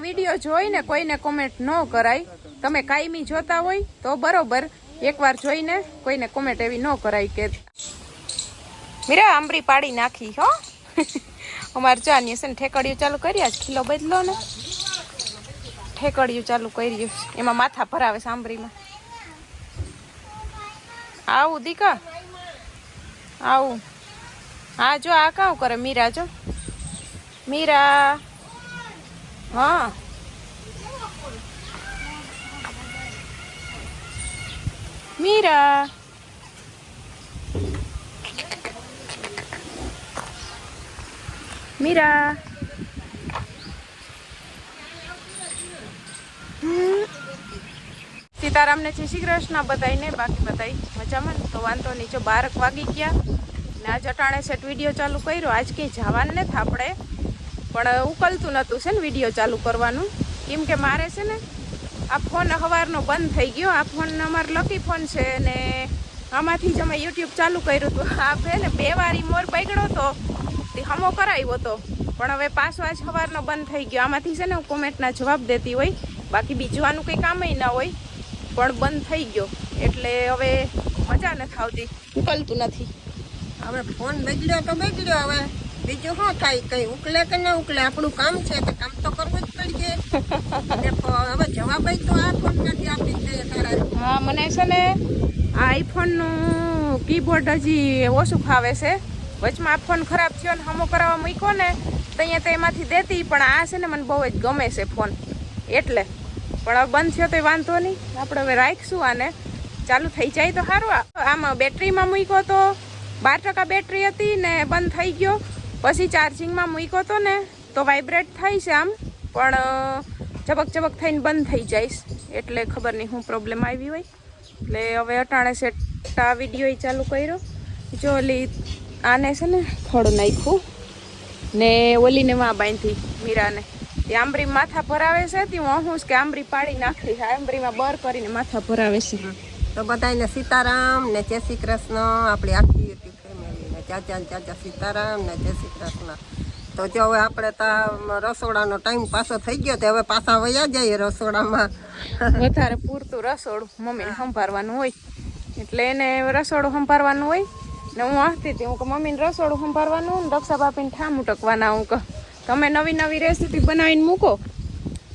Video જોઈને કોઈને comment ન કરાય. તમે કાયમી જોતા હોય તો બરોબર, એકવાર જોઈને કોઈને કોમેન્ટ એવી ન કરાય કે મીરા આંબરી પાડી નાખી, હો. અમારે જો આની છે ને ઠેકડીયું ચાલુ કર્યા ખીલો બદલો ને. ઠેકડીયું ચાલુ કર્યું એમાં માથા ભરાવે છે આંબરીમાં આવું, દીકા. આવું. હા જો આ કાઉ કરે, મીરા, જો. મીરા. હા. મીરા. મીરા. સીતારામને જય શ્રી કૃષ્ણ બધાઈને બાકી બધાય મજામાં તો વાંધો નહીં, જો બારક વાગી ગયા ને આજ અટાણે સેટ વીડિયો ચાલુ કર્યો, આજ કંઈ જવાનું નથી આપણે. પણ ઉકલતું નહોતું છે ને વીડિયો ચાલુ કરવાનું. કેમ કે મારે છે ને આ ફોન સવારનો બંધ થઈ ગયો. આ ફોન અમારો લકી ફોન છે ને આમાંથી જ અમે યુટ્યુબ ચાલુ કર્યું હતું. આ છે ને બે વારી મોર બગડ્યો તો તે હમો કરાવ્યો હતો પણ હવે પાછો આજ સવારનો બંધ થઈ ગયો. આમાંથી છે ને હું કોમેન્ટના જવાબ દેતી હોય. બાકી બીજું આનું કંઈ કામય ના હોય. પણ બંધ થઈ ગયો. એટલે હવે મજા નથી આવતી. ઉકલતું નથી. હવે ફોન બગડ્યો તો બગડ્યો હવે. બીજું શું થાય કઈ ઉકલે કે ના ઉકલે, આપણું કામ છે તો કામ તો કરવું જ પડશે. હવે જવાબ તો આ ફોન નથી આપી દે હા, મને છે ને આ આઈફોનનું કીબોર્ડ હજી ઓછું ફાવે છે. વચમાં આ ફોન ખરાબ થયો ને હમો કરાવવા મૂક્યો ને, તો અહીંયા તો એમાંથી દેતી, પણ આ છે ને મને બહુ જ ગમે છે ફોન એટલે. પણ હવે બંધ થયો તો વાંધો નહીં. આપણે હવે રાખીશું આને. ચાલુ થઈ જાય તો સારું. આમાં બેટરીમાં મૂક્યો તો બાર ટકા બેટરી હતી ને બંધ થઈ ગયો. પછી ચાર્જિંગમાં મૂક્યો તો ને, તો વાઇબ્રેટ થાય છે આમ, પણ ચબક ઝબક થઈને બંધ થઈ જાય એટલે ખબર નહીં શું પ્રોબ્લેમ આવી હોય. એટલે હવે અટાણે સેટ આ વીડિયો ચાલુ કર્યો. જો ઓલી, આને છે ને થોડું નાખ્યું. ને ઓલીને માં બાંધી, મીરાને. એ આંબરી માથા ભરાવે છે તે હું હું કે આંબરી પાડી નાખી. આંબરીમાં બર કરીને માથા ભરાવે છે. તો બધાને સીતારામ ને જય શ્રી કૃષ્ણ. આપણી આખી ચાચા ને ચાચા સીતારામ ને જય શ્રી કૃષ્ણ. તો જો હવે આપણે તા રસોડાનો ટાઈમ પાછો થઈ ગયો તો હવે પાછા વયા જઈએ રસોડામાં. વધારે પૂરતું રસોડું મમ્મીને સંભાળવાનું હોય. એટલે એને રસોડું સંભાળવાનું હોય ને હું હસતી હતી. હું કે મમ્મીને રસોડું સંભાળવાનું ને રક્ષા બાપીને ઠામ ઉટકવાના. હું કે તમે નવી નવી રેસીપી બનાવીને મૂકો.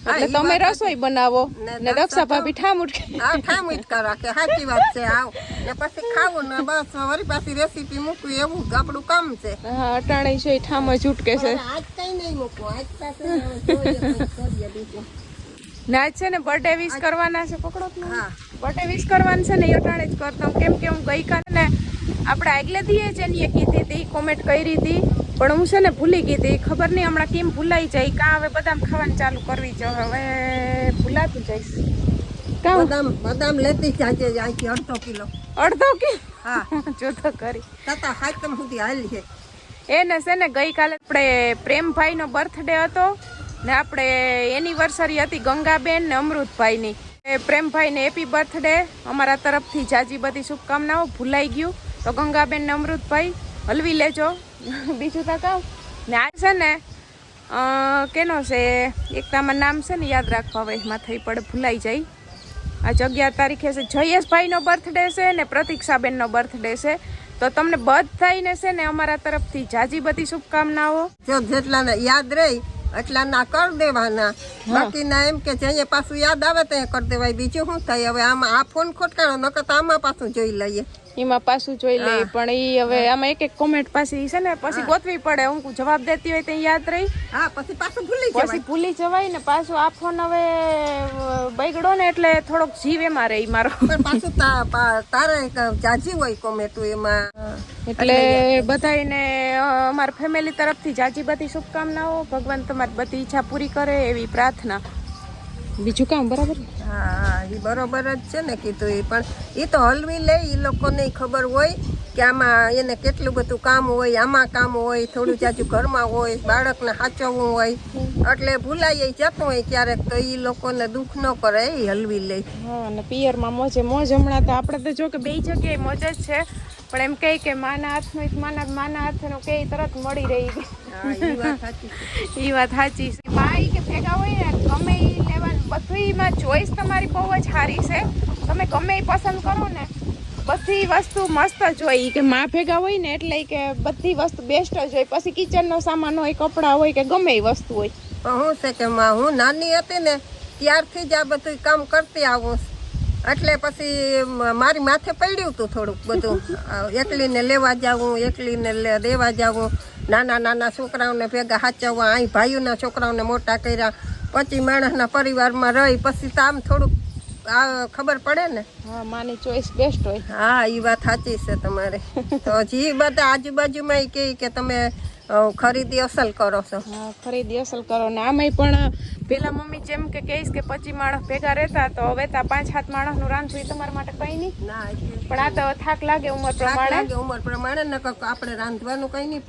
એટલે તમે રસોઈ બનાવો ને ને દક્ષા ભાભી ઠામ ઉટકે આ ઠામ ઇટકા રાખે સાચી વાત છે આવ. ને પછી ખાવું ને બસ વળી પાછી રેસીપી મૂકવી એવું આપણું કામ છે. હા અટાણે છે ઠામ જ ઉટકે છે. આજ કઈ નહીં મૂકવું આજ પાસે ને આજ છે ને બર્થડે વિશ કરવાના છે પકડો હા. બર્થડે વિશ કરવાનું છે ને એ અટાણે જ કરતા. હું કેમ કે હું ગઈકાલે ને આપણે આગલે દીએ જ એ કીધી હતી કોમેન્ટ કરી હતી. પણ હું છે ને ભૂલી ગઈ હતી. ખબર નહીં હમણાં કેમ ભૂલાઈ જાય. કાં હવે બદામ ખાવાનું ચાલુ કરવી જો હવે ભૂલાતું જઈશ. કાં? બદામ બદામ લેતી જાજે અહીંથી અડધો કિલો. અડધો કિલો? હા. જોતો કરી. તતા હાથમ સુધી હાલી છે. એને છે ને ગઈકાલે આપણે પ્રેમભાઈનો બર્થડે હતો ને આપણે એનિવર્સરી હતી ગંગાબેન ને અમૃતભાઈની. પ્રેમભાઈને હેપી બર્થડે. અમારા તરફથી જાજી બધી શુભકામનાઓ ભૂલાઈ ગયું. તો ગંગાબેન ને અમૃતભાઈ હલવી લેજો. બીજું તો કહું. ને આ છે ને કેનો છે એક તમારું નામ છે ને યાદ રાખવા હવે એમાં થઈ પડે ભૂલાઈ જાય. આજ અગિયાર તારીખે છે જયેશભાઈનો બર્થડે છે ને પ્રતીક્ષાબેનનો બર્થડે છે. તો તમને બધાઈને છે ને અમારા તરફથી જાજી બધી શુભકામનાઓ. જો જેટલાને યાદ રહી એટલાના કર દેવાના. બાકીના એમ કે જે પાછું યાદ આવે તો કરી દેવાય. બીજું શું થાય? હવે આમાં આ ફોન ખોટકાણો નકર તો આમાં પાછું જોઈ લઈએ. એમાં પાછું જોઈ લે પણ એ હવે આમાં એક એક કોમેન્ટ પાછી છે ને પછી ગોતવી પડે. હું જવાબ દેતી હોય તો યાદ રહી. હા પછી પાછું ભૂલી પછી ભૂલી જવાય ને પાછું આ ફોન હવે બગડો ને એટલે થોડોક જીવ એમાં રહી મારો. પાછું તારે જાજી હોય કોમેન્ટ એમાં. એટલે બધાને અમારા ફેમિલી તરફથી જાજી બધી શુભકામનાઓ. ભગવાન તમારી બધી ઈચ્છા પૂરી કરે એવી પ્રાર્થના. બીજું કામ બરાબર? હા એ બરોબર જ છે ને કીધું એ પણ એ તો હલવી લે એ લોકોને ખબર હોય કે આમાં એને કેટલું બધું કામ હોય આમાં કામ હોય થોડું જાજુ ઘરમાં હોય બાળકને સાચવવું હોય. એટલે ભૂલાઈ જતું હોય ક્યારેક તો એ લોકોને દુઃખ ન કરે એ હલવી લે. હા અને પિયરમાં મોજે મોજ હમણાં તો આપણે તો જો કે બે જગ્યાએ મોજ જ છે પણ એમ કહે કે માના હાથનું એક માના માના હાથનું કે તરત મળી રહી. એ વાત સાચી છે. એ વાત સાચી ભાઈ કે ભેગા હોય ને ગમે જ સારી છે. તમે ગમે એ પસંદ કરો ને, બધી વસ્તુ મસ્ત જ હોય. કે મા ભેગા હોય ને એટલે કે બધી વસ્તુ બેસ્ટ જ હોય. પછી કિચનનો સામાન હોય, કપડાં હોય કે ગમે એ વસ્તુ હોય. પણ હું છે કે માં, હું નાની હતી ને, ત્યારથી જ આ બધું કામ કરતી આવું. એટલે પછી મારી માથે પડ્યું હતું થોડુંક બધું. એકલીને લેવા જાવું, એકલીને દેવા જાવું. નાના નાના છોકરાઓને ભેગા હાચવવા, અહીં ભાઈઓના છોકરાઓને મોટા કર્યા. પછી માણસના પરિવારમાં રહી પછી તો આમ થોડુંક આ ખબર પડે ને? હા માની ચોઈસ બેસ્ટ હોય. હા એ વાત સાચી છે તમારે. તો હજી બધા આજુબાજુમાં એ કહે કે તમે ખરીદી અસલ કરો છો. હા ખરીદી અસલ કરો. ને આમાંય પણ પેલા મમ્મી જેમ કે કહીશ કે પચી માણસ ભેગા રહેતા તો હવે તા પાંચ સાત માણસનું રાંધવું એ તમારા માટે કંઈ નહીં. ના પણ આ તો થાક લાગે ઉંમર પ્રમાણે લાગે ઉંમર પ્રમાણે ને આપણે રાંધવાનું કઈ નહીં.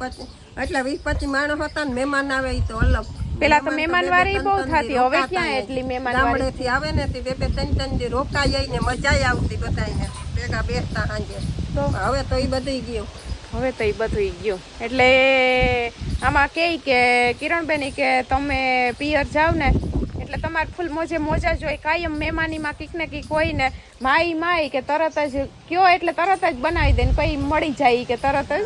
એટલે વીસ પચી માણસ હતા ને મહેમાન આવે એ તો અલગ. પેલા તો મહેમાન મહેમાનવારી બહુ થતી. હવે ક્યાં એટલી મહેમાનવારી? થી આવે ને તે બે બે ત્રણ ત્રણ દી રોકાઈ ને મજા આવતી બધાને ભેગા બેસતા સાંજે. તો? હવે તો એ બધું ગયું. હવે તો એ બધું ગયું. એટલે આમાં કે કે કિરણબેન કે તમે પિયર જાવ ને એટલે તમારે ફૂલ મોજે મોજા જોઈ કાયમ મહેમાનીમાં કંઈક ને કંઈક હોય ને માઈ માઈ કે તરત જ કયો એટલે તરત જ બનાવી દે ને પછી મળી જાય કે તરત જ.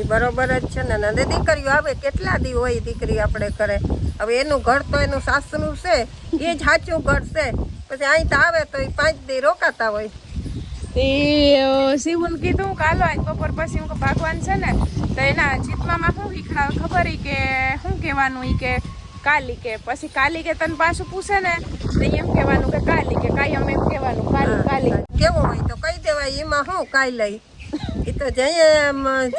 એ બરોબર જ છે ને અને દીકરીઓ આવે કેટલા દી હોય દીકરી આપણે કરે હવે એનું ઘર તો એનું સાસરું છે એ જ સાચું ઘર છે. પછી અહીં તો આવે તો એ પાંચ દી રોકાતા હોય. એ શિવન કીધું કાલો આજ બપોર પછી હું ભગવાન છે ને તો એના ચિત્તમાં શું શીખડાવે ખબર કે શું કહેવાનું એ કે કાલી કે પછી કાલી કે તને પાછું પૂછે ને તો એમ કહેવાનું કે કાલી કે કાયમ એમ કહેવાનું કાલી કાલી. કેવું હોય તો કહી દેવાય એમાં શું કાઈ લઈ? એ તો જઈએ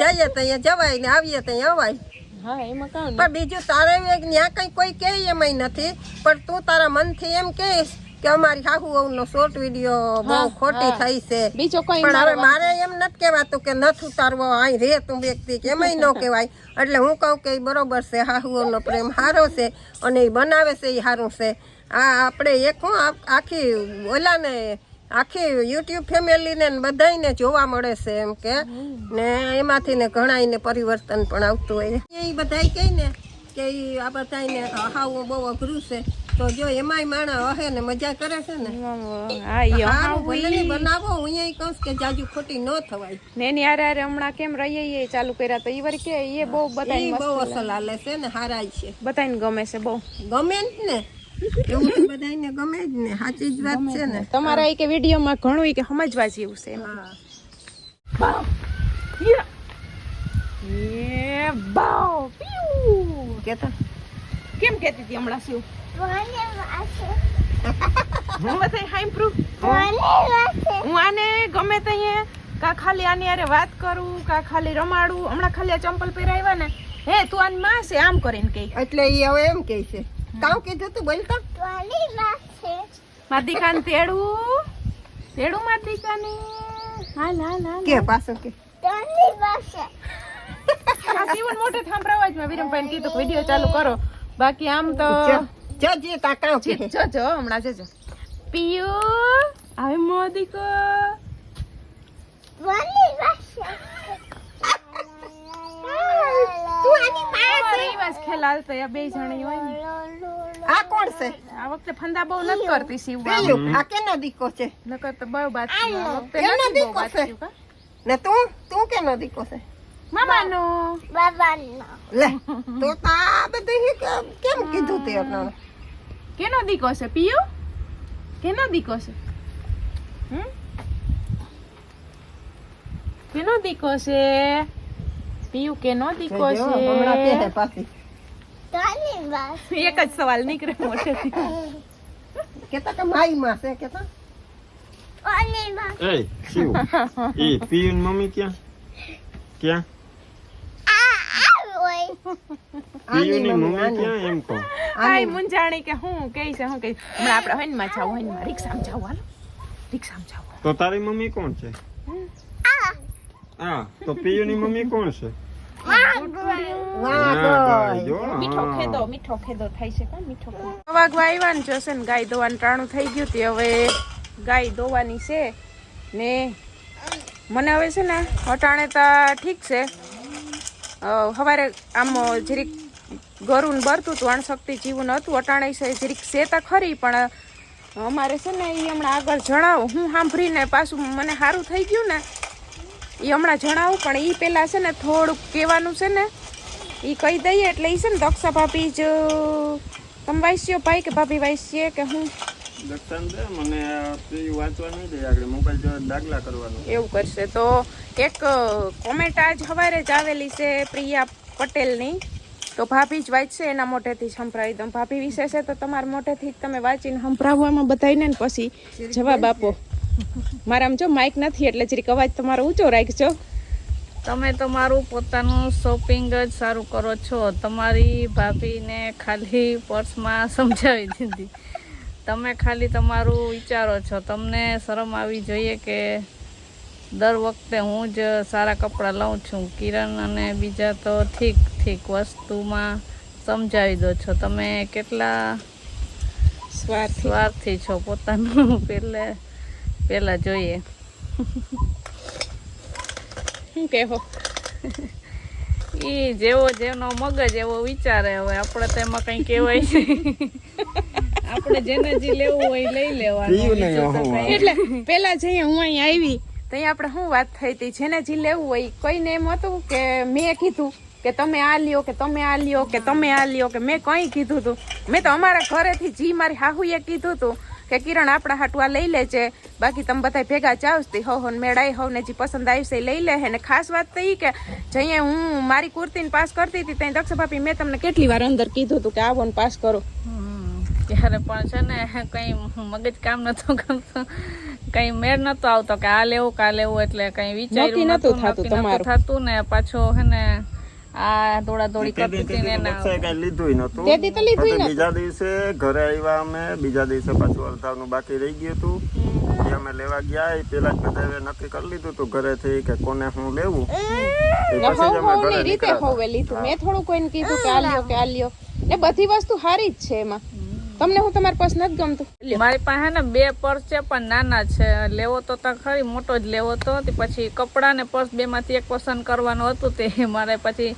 જઈએ તો અહીંયા જવાય ને આવીએ તો અહીંયા અવાય. હા એમાં પણ બીજું તારે ત્યાં કઈ કોઈ કે એમાંય નથી પણ તું તારા મનથી એમ કહીશ કે અમારી હાહુ નો શોર્ટ વીડિયો બહુ ખોટી થઈ છે. બીજો કોઈ પણ હવે મારે એમ નથી કહેવાતું કે નથી ઉતારવો અહીં રે તું વ્યક્તિ કે એમાંય ન કહેવાય. એટલે હું કહું કે બરોબર છે હાહુઓનો પ્રેમ સારો છે અને એ બનાવે છે એ સારું છે. આ આપણે એક હું આખી ઓલાને આખી યુટ્યુબ ફેમિલીને ને બધાયને જોવા મળે છે એમ કે. ને એમાંથી ને ઘણાયને પરિવર્તન પણ આવતું હોય એ બધાય કહે ને કે ઈ આ બધાયને હાવું બહુ અઘરું છે. તો જો એમાંય માણસ હે ને મજા કરે છે ને. હા ઈ હારું ભલે ને બનાવો હું અહીં કહું કે જાજુ ખોટી ન થવાય. ને એની હારે હારે હમણાં કેમ રહીએ એ ચાલુ કર્યા તો ઈ વર કે એ બહુ બતાઈ બહુ અસલ હાલે છે ને હારાય છે. બતાઈને ગમે છે બહુ. ગમે ને. એવું ગમે જ ને સાચી જ વાત છે ને. તમારા ઈ કે વિડીયોમાં ઘણું કે સમજવા જેવું છે. હા. એ બાવ પીઉ. કેતા? કેમ કહેતી હતી હમણાં શું? હું બધાય હાઈમ્પ્રુવ હું આને ગમે ત્યાં કા ખાલી આની હારે વાત કરું કા ખાલી રમાડું? હમણાં ખાલી આ ચંપલ પહેરાવ્યા ને. હે તું આની માં છે આમ કરીને કહી. એટલે એ હવે એમ કહે છે. કામ કીધું તું બોલતા મારી દીકાને તેડું. તેડું મારી દીકાને. હાલ હાલ હાલ. કે પાછું કે. આ જીવન મોટે થાંભરાવા જ મેં વિરમભાઈને કીધું કે વીડિયો ચાલુ કરો. બાકી આમ તો જો જે તા કે જો જો હમણાં જજો પિયુ આવે મોદીકો. તમારી વાત ખેલાલ તો આ બે જણી હોય આ કોણ છે? આ વખતે ફંદા બહુ નથી કરતી શિવ પેલું આ કેનો દીકો છે? નકર તો બહુ બાત આ વખતે એનો નથી બહુ દીકો બાત છે. કા ને તું? તું કેનો દીકો છે? મામાનો લે તો તો આ બધું ઈ કેમ- કેમ કીધું તે અટાણે? કેનો દીકો છે પિયુ કેનો દીકો છે હમ? કેનો દીકો છે પિયુ કેનો દીકો જો, હમણાં કહે છે પાછી એક જ સવાલ નીકળે મોટેથી કેતા કે માઈ માં છે કેતા એ શિવ એ પિયુન મમ્મી ક્યાં ક્યાં પિયુની મમ્મી ક્યાં એમ કહો? આય મુંજાણી કે હું કહે છે હું કહે હમણાં આપણે હોઈનમાં જાવ હોઈનમાં રિક્ષામાં જાવ હાલો. રિક્ષામાં જાવ. તો તારી મમ્મી કોણ છે? હા તો પિયુની મમ્મી કોણ છે? વાહ ના, ભાઈ ભાઈ, જો, મીઠો હા. ખેદો મીઠો ખેદો થાય છે મીઠો વાગવા આવ્યા ને જોશે ને ગાય દોવાનું ટાણું થઈ ગયું તે હવે ગાય દોવાની છે ને મને હવે છે ને અટાણે તો ઠીક છે. સવારે આમ જરીક ગરુન બરતું હતું, અણશક્તિ જીવન હતું અટાણે જરીક છે તો ખરી, પણ અમારે છે ને એ હમણાં આગળ જણાવો. હું સાંભળીને પાછું મને સારું થઈ ગયું ને એ હમણાં જણાવું, પણ એ પહેલાં છે ને થોડુંક કહેવાનું છે ને એ કહી દઈએ એટલે એ છે ને દક્ષા ભાભી જ તમે વાંચ્યો, ભાઈ કે ભાભી વાંચીએ કે હું? દે મને આગળ મોબાઈલ દાખલા કરવાનું એવું કરશે તો એક કોમેન્ટ આજ સવારે જ આવેલી છે પ્રિયા પટેલની. તો ભાભી જ વાંચશે એના મોઢેથી જ સંભળાવી દઉં. ભાભી વિશે છે તો તમારા મોઢેથી જ તમે વાંચીને સંભળાવવામાં બતાવીને ને પછી જવાબ આપો. મારામાં જો માઇક નથી એટલે જરીક અવાજ તમારો ઊંચો રાખજો. તમે તમારું પોતાનું શોપિંગ જ સારું કરો છો. તમારી ભાભીને ખાલી પર્સમાં સમજાવી દીધી. તમે ખાલી તમારું વિચારો છો. તમને શરમ આવી જોઈએ કે દર વખતે હું જ સારા કપડાં લઉં છું. કિરણ અને બીજા તો ઠીક ઠીક વસ્તુમાં સમજાવી દો છો. તમે કેટલા સ્વાર્થી. સ્વાર્થી છો પોતાનું પહેલે પહેલાં જોઈએ. શું કહેવો? એ જેવો જેનો મગજ એવો વિચારે. હવે આપણે તેમાં કંઈ કહેવાય નહીં. આપણે જેને જે લેવું હોય લઈ લેવાનું. તો એટલે પેલા જઈએ હું અહીંયા આવી તો અહીં આપણે શું વાત થઈ હતી? જેને જે લેવું હોય કોઈને એમ હતું કે મેં કીધું કે તમે આ લ્યો કે તમે આ લ્યો કે તમે આ લ્યો કે મેં કંઈ કીધું હતું? મેં તો અમારા ઘરેથી જી મારી હાહુએ કીધું હતું કે કિરણ આપણા હાટવા લઈ લઈ લેજે. બાકી તમે બધા ભેગા ચાવતી હો ને મેળાઈ હોવ ને જે પસંદ આવશે એ લઈ લે ને ખાસ વાત તો એ કે જઈએ હું મારી કુર્તીને પાસ કરતી હતી ત્યાં દક્ષ ભાભી મેં તમને કેટલી વાર અંદર કીધું હતું કે આવો ને પાસ કરો. ત્યારે પણ છે ને કંઈ મગજ કામ નતો કરતું કંઈ મેળ નતો આવતો કે આ લેવું કા લેવું એટલે કંઈ વિચાર્યું નહોતું નતું, થાતું તમારું. થતું ને પાછો હે ને આ દોડા દોડી કરતી હતી ને એના લીધું નતું તે તો લીધું નતું. બીજા દિવસે ઘરે આવ્યા અમે બીજા દિવસે પાછું અડધાનું બાકી રહી ગયું હતું. એ અમે લેવા ગયા એ પેલા જ નક્કી કરી લીધું હતું ઘરેથી કે કોને હું લેવું. રીતે હોવે લીધું. મેં થોડું કોઈને કીધું કે આ લ્યો કે આ લ્યો. ને બધી વસ્તુ સારી જ છે એમાં. તમને હું તમારી પર્સ નથી ગમતું? મારી પાસે ને બે પર્સ છે પણ નાના છે. લેવો તો ત્યાં ખરી મોટો જ લેવો તો. પછી કપડાં ને પર્સ બે માંથી એક પસંદ કરવાનું હતું તે મારે પછી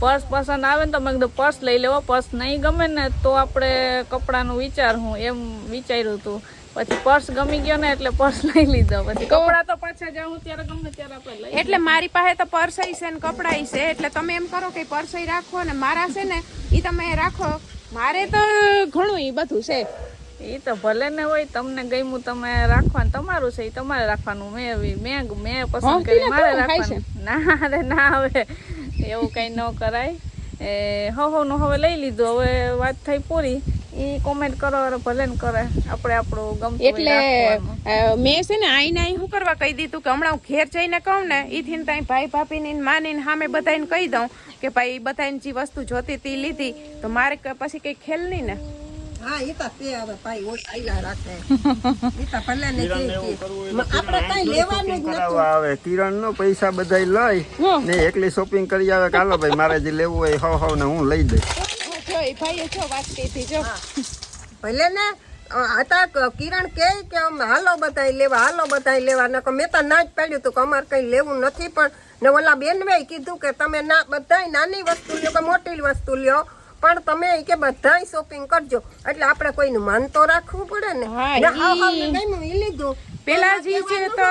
પર્સ પસંદ આવે ને તો મેં કીધું પર્સ લઈ લેવો. પર્સ નહીં ગમે ને તો આપણે કપડાનું વિચાર હું એમ વિચાર્યું હતું પછી પર્સ ગમી ગયો ને એટલે પર્સ લઈ લીધો. પછી કપડાં તો પાછા જાઉં ત્યારે ગમે ત્યારે આપણે લઈ એટલે મારી પાસે તો પર્સ છે ને કપડાઈ છે. એટલે તમે એમ કરો કે પર્સ રાખો ને મારા છે ને એ તમે રાખો. મારે તો ઘણું એ બધું છે. એ તો ભલે ને હોય તમને ગમ્યું તમે રાખવાનું તમારું છે એ તમારે રાખવાનું. મેં મેં મેં પસંદ કરી મારે રાખવાનું. ના અરે ના હવે એવું કઈ ન કરાય. એ હો હો નું હવે લઈ લીધું હવે વાત થઈ પૂરી. એ કોમેન્ટ કરો અરે ભલે ને કરે. આપણે આપણું ગમતું એટલે મેં છે ને આઈને અહીં શું કરવા કહી દીધું કે હમણાં હું ઘેર જઈને કહું ને ઈથી ત્યાં ભાઈ ભાભીની માની સામે બધાને કહી દઉં કે ભાઈ બધાને જે વસ્તુ જોતી તી લીધી તો મારે પછી કઈ ખેલ નહીં ને. હા એ તો તે હવે ભાઈ ઓછ રાખે. એ તો ભલે ને. આપણે કઈ લેવાનું જ નતું આવે. કિરણ નો પૈસા બધા લઈ. ને એકલી શોપિંગ કરી આવે કાલો ભાઈ મારે જે લેવું હોય હવ હવ ને હું લઈ દઈશ. જો એ ભાઈએ જો વાત કીધી જો. ભલે ને હતા કિરણ કે કે અમે હાલો બધાય લેવા હાલો બધાય લેવા નકર મેં તો ના જ પાડ્યું હતું કે અમારે કંઈ લેવું નથી પણ ને ઓલા બેનવે કીધું કે તમે ના બધાય નાની વસ્તુ લ્યો કે મોટી વસ્તુ લ્યો પણ તમે કે બધાય શોપિંગ કરજો. એટલે આપણે કોઈનું માન તો રાખવું પડે ને. હા, લીધું. પેલા જે છે તો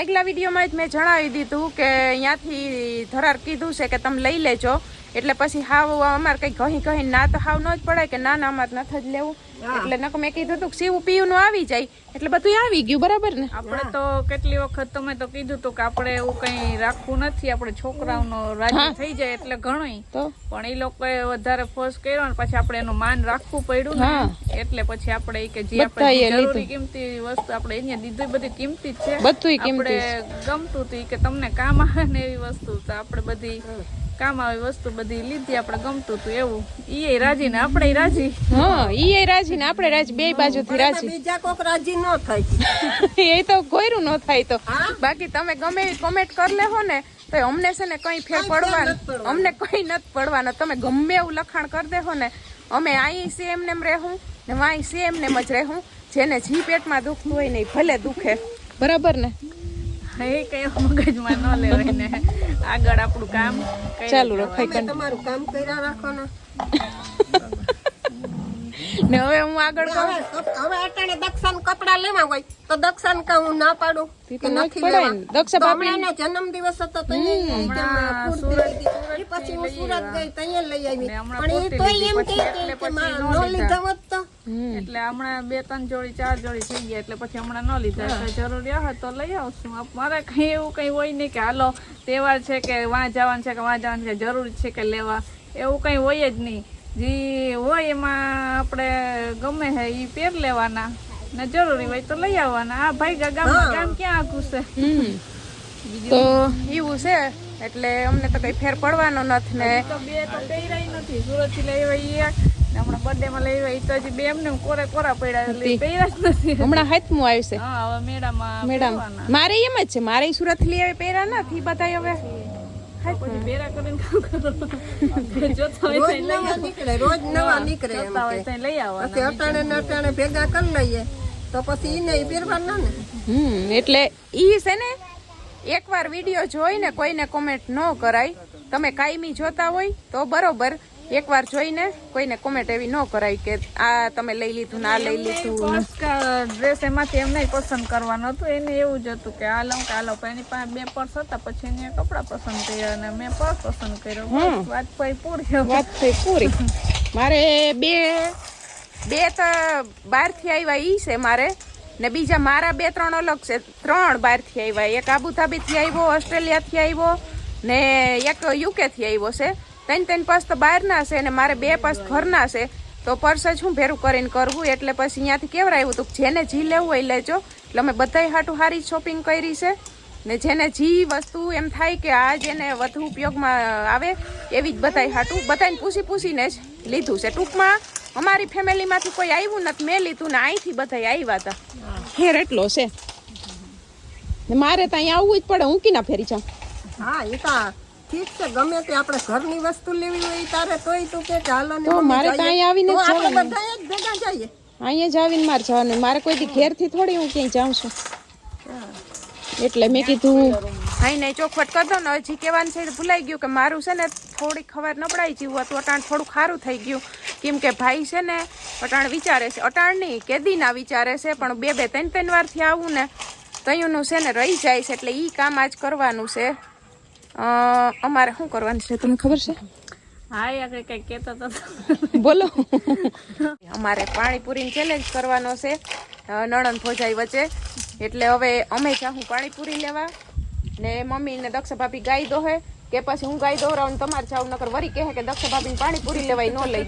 આગલા વિડીયોમાં જ મેં જણાવી દીધું કે અહીંયાથી ધરાર કીધું છે કે તમે લઈ લેજો. એટલે પછી હાવ અમારે કઈ કહી કહી ના તો હાવ ન જ પડાય કે ના ના અમારે નથી જ લેવું. એટલે નકો મેં કીધું હતું કે સીવું પીવું નું આવી જાય. એટલે બધું આવી ગયું બરાબર ને? આપણે તો કેટલી વખત તમે તો કીધું હતું કે આપણે એવું કઈ રાખવું નથી આપણે છોકરાઓનો રાજી થઈ જાય એટલે ઘણું તો? પણ એ લોકોએ વધારે ફોર્સ કર્યો ને પછી આપણે એનું માન રાખવું પડ્યું ને એટલે પછી આપણે કે જે આપણે જરૂરી કિંમતી વસ્તુ આપણે અહીંયા દીધું બધી કિંમતી જ છે. બધું આપણે ગમતું હતું કે તમને કામ આવે ને એવી વસ્તુ તો આપણે બધી કામ આવી વસ્તુ બધી લીધી આપણે ગમતું હતું એવું. ઈ રાજી ને આપણે રાજી. હા ઈ એ રાજી ને આપણે રાજી બે બાજુથી રાજી. બીજા કોક રાજી ન થાય. એ તો કોઈરું ન થાય તો. બાકી તમે ગમે એ કોમેન્ટ કરી લેહો ને તો અમને છે ને કઈ ફેર પડવાનું. અમને કઈ નથી પડવાનો. તમે ગમે એવું લખાણ કરી દેહો ને અમે અહીં સેમ નેમ રહેવું ને વાંઈ સેમ નેમ જ રહેવું. જેને જી પેટમાં દુખતું હોય ને ભલે દુખે. બરાબર ને? એ કઈ મગજમાં ન લેવાય ને. આગળ આપણું કામ ચાલુ રખાય તમારું કામ કર્યા રાખો ને ને હવે હું આગળ કહું? હવે અટાણે દક્ષાન કપડા લેવા હોય તો દક્ષાન કા હું ના પાડું કે ના નથી લેવા. દક્ષા તો ભાભી- જન્મદિવસ હતો તો પછી હું સુરત ગઈ તો લઈ આવી. ને પણ એ તો એમ કે- કે માં નો નો લીધા. લીધા હોત તો? એટલે હમણાં બે ત્રણ જોડી ચાર જોડી થઈ ગયા એટલે પછી હમણાં ન લીધા. એટલે જરૂરી હોય તો લઈ આવશું. મારે કઈ એવું કઈ હોય નહીં કે હાલો તહેવાર છે કે વાં જવાનું છે કે વાં જવાનું છે જરૂરી છે કે લેવા. એવું કઈ હોય જ નહીં. જે હોય એમાં આપણે ગમે છે એ પેર લેવાના. ને જરૂરી હોય તો લઈ આવવાના. આ ભાઈ ગામમાં ગામ ક્યાં આખું છે. તો એવું છે. એટલે અમને તો કઈ ફેર પડવાનો નથી ને. તો બે તો પહેરાય નથી. સુરતથી લઈ એક. હમણાં બર્થડે માં લઈ આવ્યા ઈ તો હજી બે એમને એમ કોરે કોરા પડ્યા એટલે પહેર્યા જ નથી. હમણાં હાથમું આવશે. હા હવે મેળામાં મેડમ મારે એમ જ છે મારે સુરત લઈ આવે પહેરા નથી બધા હવે. ભેગા કરી લઈએ તો પછી ઈ નહીં પહેરવાના ને. હમ એટલે ઈ છે ને એકવાર વીડિયો જોઈને કોઈને કોમેન્ટ ન કરાય. તમે કાયમી જોતા હોય તો બરોબર એકવાર જોઈને કોઈને કોમેન્ટ એવી ન કરાય કે આ તમે લઈ લીધું ને આ લઈ લીધું ડ્રેસ એમાંથી એમને પસંદ કરવાનું હતું. એને એવું જ હતું કે આ લઉં કે આ લઉં પણ એની પાસે બે પર્સ હતા પછી એને કપડાં પસંદ કર્યા અને મેં પર્સ પસંદ કર્યો. વાત થઈ પૂરી વાત થઈ પૂરી. મારે બે બે તો બહારથી આવ્યા એ છે મારે ને બીજા મારા બે ત્રણ અલગ છે. ત્રણ બહારથી આવ્યા એક આબુધાબીથી આવ્યો ઓસ્ટ્રેલિયાથી આવ્યો ને એક યુકેથી આવ્યો છે. ત્રણ ત્રણ પર્સ તો બહારના છે ને મારે બે પર્સ ઘરના છે. તો પર્સ જ હું ભેરું કરીને કરવું. એટલે પછી અહીંયાથી કેવરાયું હતું જેને જી લેવું હોય લેજો. એટલે અમે બધાય હાટું સારી શોપિંગ કરી છે. ને જેને જી વસ્તુ એમ થાય કે આ જેને વધુ ઉપયોગમાં આવે, એવી જ બધાય હાટું. બધાને પૂછી પૂછીને જ લીધું છે. ટૂંકમાં અમારી ફેમિલીમાંથી કોઈ આવ્યું નથી. મેં લીધું ને અહીંથી બધાય આવ્યા હતા. ફેર એટલો છે. મારે તો અહીંયા આવવું જ પડે. હું કીના ફેરી જાઉં. હા, એ તો ઠીક છે ગમે તે આપણે ઘરની વસ્તુ લેવી હોય તારે તોય તું કે ચાલો ને તો મારે તો. અહીંયા આવીને જ આપણે બધા એક ભેગા જઈએ. અહીંયા જ આવીને મારે જવાનું. મારે કોઈ દી ઘેરથી થોડી હું ક્યાંય જાઉં છું. એટલે મેં કીધું હાઈ નહીં ચોખવટ કરી દો ને. હજી કહેવાનું છે ભૂલાઈ ગયું કે મારું છે ને થોડીક ખબર નબળાઈ જેવું હતું. અટાણ થોડું ખારું થઈ ગયું. કેમ કે ભાઈ છે ને અટાણ વિચારે છે. અટાણ નહીં કેદીના વિચારે છે પણ બે બે ત્રણ ત્રણ વારથી આવું ને તયુંનું છે ને રહી જાય છે. એટલે ઈ કામ આજ કરવાનું છે. અમારે શું કરવાનું છે તમને ખબર છે? હા યાર આગળ કઈ કેતો તો બોલો. અમારે પાણીપુરી ચેલેન્જ કરવાનો છે નણંદ ભોજાઈ વચ્ચે. એટલે હવે અમે જાઉં પાણીપુરી લેવા. ને મમ્મી ને દક્ષ ભાભી ગાય દોહે કે પછી હું ગાય દોરાવું તમારે જાવ નકર વરી કહે કે દક્ષ ભાભી પાણીપુરી લેવાય ન લઈ.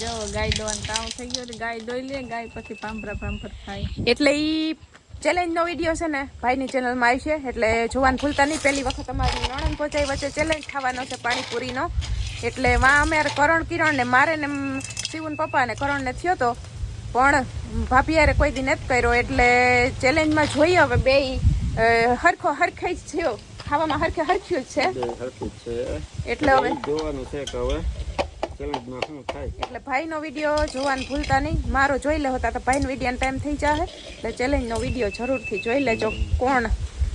જો ગાય દોવાનું કામ થઈ ગયું ગાય દોઈ લે ગાય પછી પાંભરા પાંભર થાય એટલે ઈ ચેલેન્જનો વીડિયો છે ને ભાઈની ચેનલમાં આવી છે એટલે જોવાનું ભૂલતા નહીં. પહેલી વખત અમારી નણંદ પહોંચાઈ વચ્ચે ચેલેન્જ થવાનો છે પાણીપુરીનો. એટલે વાં અમારે કરણ કિરણ ને મારે ને શિવન પપ્પા ને કરણ થયો તો પણ ભાભી યારે કોઈ દી નથી કર્યો. એટલે ચેલેન્જમાં જોઈએ હવે બે હરખો હરખાઈ જ થયો. ખાવામાં હરખે હરખ્યું જ છે. એટલે હવે જોવાનું છે કે હવે. ચેલેન્જમાં શું થાય? એટલે ભાઈનો વીડિયો જોવાનું ભૂલતા નહીં. મારો જોઈ લે હોતા તો ભાઈનો વીડિયો ટાઈમ થઈ જાય એટલે ચેલેન્જનો વીડિયો જરૂરથી જોઈ લેજો કોણ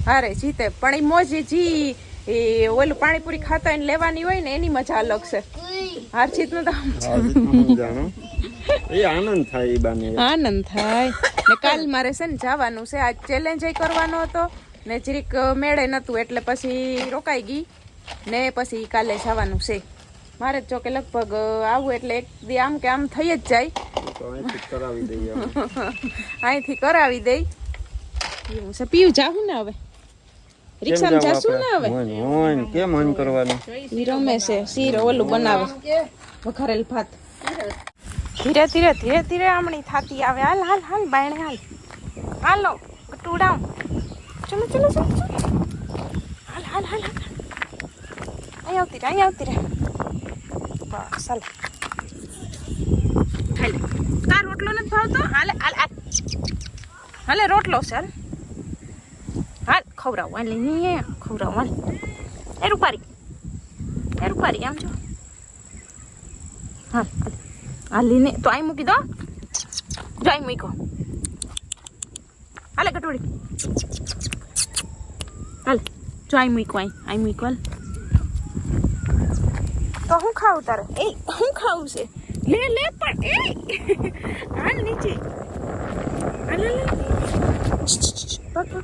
હારે જીતે. પણ એ મોજી જી એ ઓલું પાણીપુરી ખાતા એને લેવાની હોય ને એની મજા અલગ છે. હાર જીતનું તો આ રીતનું હું જાણું? એ આનંદ થાય એ બાને. આનંદ થાય. ને કાલ મારે છે ને જવાનું છે. આજ ચેલેન્જ કરવાનો હતો. ને જરીક મેળે નતું એટલે પછી રોકાઈ ગઈ. ને પછી કાલે જવાનું છે. મારે જ કે લગભગ આવું એટલે એક દી આમ કે આમ થઈ જ જાય. અહીંથી કરાવી દઈ. છે. પીવું જાવું ને હવે? રિક્ષામાં જાશું ને હવે? કેમ હન કરવાનું? રમે છે. શીર ઓલું બનાવે. વઘારેલ ભાત. ધીરે ધીરે ધીરે ધીરે આમણી થાતી આવે. હાલ હાલ હાલ બાયણે હાલ. હાલો ટુડાઉ ચલો ચલો ચલો ચલો. હાલ હાલ હાલ હાલ. અહીં આવતી રહે અહીં આવતી રે બસ હાલ હાલ. તાર રોટલો નથી ભાવતો? હાલે, હાલ હાલ. હાલે, રોટલો સર હાલ. ખવડાવું, હાલ નહીં ખવડાવું, હાલ. એ રૂપારી. એ રૂપારી, આમ જો. હા હાલ. લીને તો અહીં મૂકી દો. જો અહીં મૂકો હાલે કટોળી હાલ, જો અહીં મૂકો અહીં અહીં મૂકો હાલ. હું ખાવું તારે? એ હું ખાવું છે? લે લે પણ એ! હાલ નીચે. હાલ હાલ,